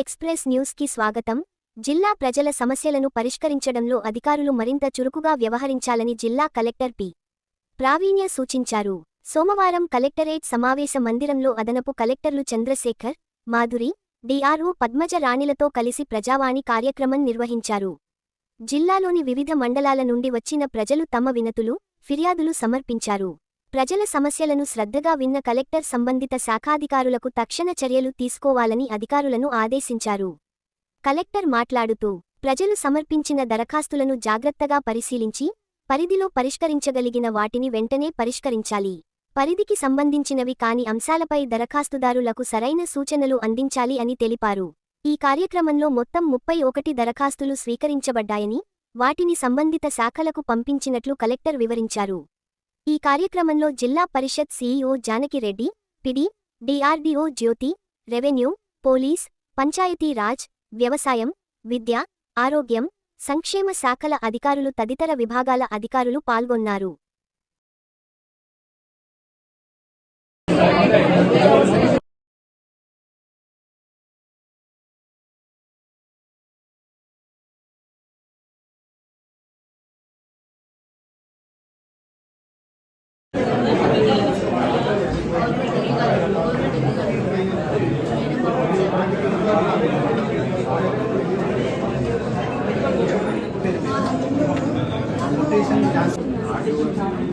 Express న్యూస్కి స్వాగతం. జిల్లా ప్రజల సమస్యలను పరిష్కరించడంలో అధికారులు మరింత చురుకుగా వ్యవహరించాలని జిల్లా కలెక్టర్ పి. ప్రావీణ్య సూచించారు. సోమవారం కలెక్టరేట్ సమావేశ మందిరంలో అదనపు కలెక్టర్లు చంద్రశేఖర్ మాధురి డిఆర్ఓ పద్మజ రాణిలతో కలిసి ప్రజావాణి కార్యక్రమం నిర్వహించారు. జిల్లాలోని వివిధ మండలాల నుండి వచ్చిన ప్రజలు తమ వినతులు ఫిర్యాదులు సమర్పించారు. ప్రజల సమస్యలను శ్రద్ధగా విన్న కలెక్టర్ సంబంధిత శాఖాధికారులకు తక్షణ చర్యలు తీసుకోవాలని అధికారులను ఆదేశించారు. కలెక్టర్ మాట్లాడుతూ ప్రజలు సమర్పించిన దరఖాస్తులను జాగ్రత్తగా పరిశీలించి పరిధిలో పరిష్కరించగలిగిన వాటిని వెంటనే పరిష్కరించాలి. పరిధికి సంబంధించినవి కాని అంశాలపై దరఖాస్తుదారులకు సరైన సూచనలు అందించాలి అని తెలిపారు. ఈ కార్యక్రమంలో మొత్తం ముప్పై ఒకటి దరఖాస్తులు స్వీకరించబడ్డాయని వాటిని సంబంధిత శాఖలకు పంపించినట్లు కలెక్టర్ వివరించారు. ఈ కార్యక్రమంలో జిల్లా పరిషత్ CEO Janaki Reddy PD DRDO Jyothi revenue police Panchayati Raj వ్యవసాయం విద్య ఆరోగ్యం సంక్షేమ శాఖల అధికారులు తదితర విభాగాల అధికారులు పాల్గొన్నారు.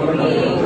Amén.